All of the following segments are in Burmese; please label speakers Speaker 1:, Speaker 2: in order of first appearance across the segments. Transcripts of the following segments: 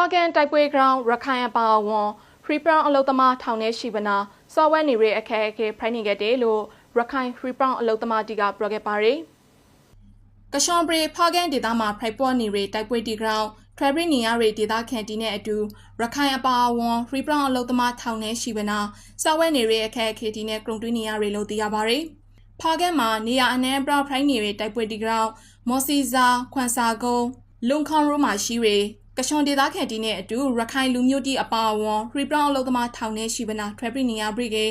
Speaker 1: ဖော်ကန်တိုက်ပွဲဂရောင်းရခိုင်အပါအဝန်ဖရီပရောင်အလုသမားထောင်ထဲရှိပနာစော်ဝဲနေရအခက်အခဲဖိုင်းနေခဲ့တယ်လို့ရခိုင်ဖရီပရောင်အလုသမားတီကပြောခဲ့ပါတယ်ကရှွန်ပရီဖော်ကန်ဒေသမှာဖရိုက်ပေါ်နေရတိုက်ပွဲတီဂရောင်းထရဘရီနီယာရီဒေသခံတီနဲ့အတူရခိုင်အပါအဝန်ဖရီပရောင်အလုသမားထောင်ထဲရှိပနာစော်ဝဲနေရအခက်အခဲတီနဲ့ကရုံတွင်းနေရရီလို့သိရပါတယ်ဖားကန်မှာနေရအနှံပရဖိုင်းနေရတိုက်ပွဲတီဂရောင်းမော်စီဇာခွန်စာကုန်းလုံခေါန်ရိုးမှာရှိရ ကရှွန်ဒေသခံတီနဲ့အတူရခိုင်လူမျိုးတီအပါအဝန်ရီပရောင်အလုသမားထောင်ထဲရှိပနာထရဘရီနီယာဘရီဂေ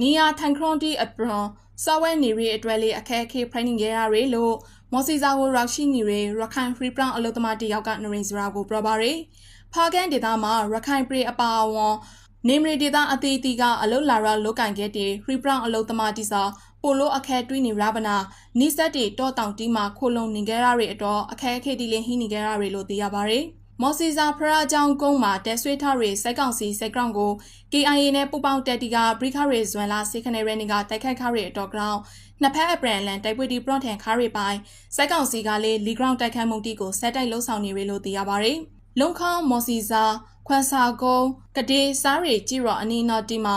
Speaker 1: နီယာထိုင်ခရွန်တီအပရွန်စော်ဝဲနေရီအတွက်လေးအခက်အခဲဖိုင်းနေရရလို့မော်စီဇာကိုရောက်ရှိနေရရခိုင်ဖရီပရောင်အလုသမားတယောက်ကနရင်စရာကိုပြောပါရယ်ဖားကန်ဒေသမှာရခိုင်ပရီအပါအဝန်နေမရီဒေသအသေးသေးကအလုလာရလုကန်ခဲ့တဲ့ဖရီပရောင်အလုသမားတီစာပိုလိုအခက်တွင်းနေရပါနာနိစက်တီတောတောင်တီမှာခိုလုံနေကြရတဲ့အတွက်အခက်အခဲတီလင်းဟင်းနေကြရတဲ့လို့သိရပါရယ် မော်စီဇာဖရာကြောင်ကုန်းမှာတက်ဆွေးထားရေးစိုက်ကောင်စီစိုက်ကောင်ကို KIA နဲ့ပူပေါင်းတက်တီကဘရိခရေဇွန်လာစေခနေရနေကတိုက်ခိုက်ခါရအတော့ကောင်နှစ်ဖက်အပရန်လန်တိုက်ပွဲတီပရော့ထန်ခါရပိုင်းစိုက်ကောင်စီကလည်းလီဂရောင်းတိုက်ခိုက်မှုတီကိုဆက်တိုက်လှုပ်ဆောင်နေရလို့သိရပါရယ်လုံခေါင်မော်စီဇာခွန်စာကုန်းကဒေးစားရီကြည်ရောအနီနာတီမှာ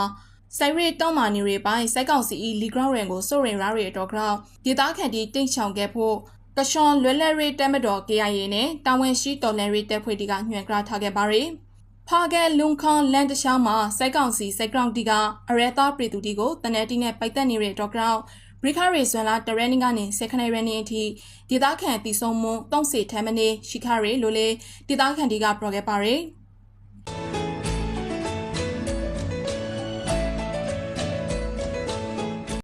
Speaker 1: ဆိုင်ရီတောင်းမာနေရပိုင်းစိုက်ကောင်စီလီဂရောင်းရန်ကိုစိုးရင်ရရအတော့ကောင်ဒေသခံတီတိတ်ချောင်ခဲ့ဖို့ ကရှွန်လွယ်လရီတက်မတော် KIA နဲ့တာဝန်ရှိတော်လန်ရီတက်ဖွဲ့တီကညွှန်ကြားထားခဲ့ပါရယ်ဖာဂဲလုံခွန်လန်တရှောင်းမှာစိုက်ကောင်စီစိုက်ကောင်တီကအရဲသားပြည်သူတီကိုတနက်တီနဲ့ပိုက်တက်နေတဲ့တော့ကောင်ဘရိခရီဇွန်လာတရန်နီကနေစခနေရနီအထိဒေသခံတီဆုံမွန်တုံးစီထမ်းမနေရှိခရီလိုလေဒေသခံတီကပြောခဲ့ပါရယ်